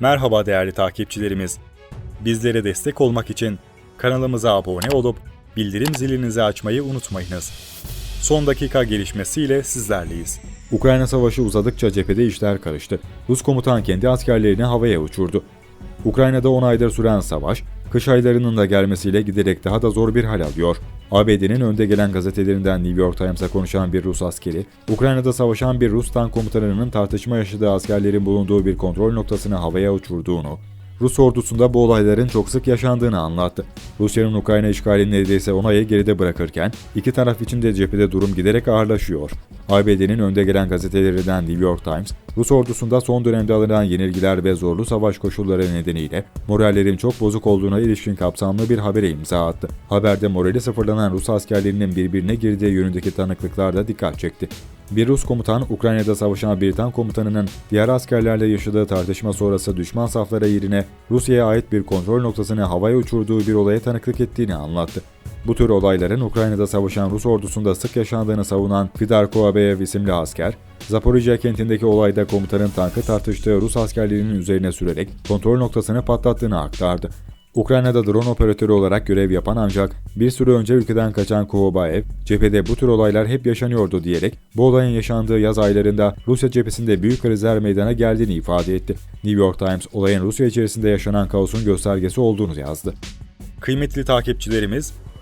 Merhaba değerli takipçilerimiz. Bizlere destek olmak için kanalımıza abone olup bildirim zilinizi açmayı unutmayınız. Son dakika gelişmesiyle sizlerleyiz. Ukrayna savaşı uzadıkça cephede işler karıştı. Rus komutan kendi askerlerini havaya uçurdu. Ukrayna'da 10 aydır süren savaş, kış aylarının da gelmesiyle giderek daha da zor bir hal alıyor. ABD'nin önde gelen gazetelerinden New York Times'a konuşan bir Rus askeri, Ukrayna'da savaşan bir Rus tank komutanının tartışma yaşadığı askerlerin bulunduğu bir kontrol noktasını havaya uçurduğunu, Rus ordusunda bu olayların çok sık yaşandığını anlattı. Rusya'nın Ukrayna işgalini neredeyse 10 ayı geride bırakırken iki taraf için de cephede durum giderek ağırlaşıyor. ABD'nin önde gelen gazetelerinden New York Times, Rus ordusunda son dönemde alınan yenilgiler ve zorlu savaş koşulları nedeniyle morallerin çok bozuk olduğuna ilişkin kapsamlı bir habere imza attı. Haberde morali sıfırlanan Rus askerlerinin birbirine girdiği yönündeki tanıklıklar da dikkat çekti. Bir Rus komutan, Ukrayna'da savaşan Britan komutanının diğer askerlerle yaşadığı tartışma sonrası düşman saflara yerine Rusya'ya ait bir kontrol noktasını havaya uçurduğu bir olaya tanıklık ettiğini anlattı. Bu tür olayların Ukrayna'da savaşan Rus ordusunda sık yaşandığını savunan Fidar Koabeyev isimli asker, Zaporijya kentindeki olayda komutanın tankı tartıştığı Rus askerlerinin üzerine sürerek kontrol noktasını patlattığını aktardı. Ukrayna'da drone operatörü olarak görev yapan ancak bir süre önce ülkeden kaçan Kovabayev, cephede bu tür olaylar hep yaşanıyordu diyerek bu olayın yaşandığı yaz aylarında Rusya cephesinde büyük krizler meydana geldiğini ifade etti. New York Times olayın Rusya içerisinde yaşanan kaosun göstergesi olduğunu yazdı. Kıymetli takipçilerimiz,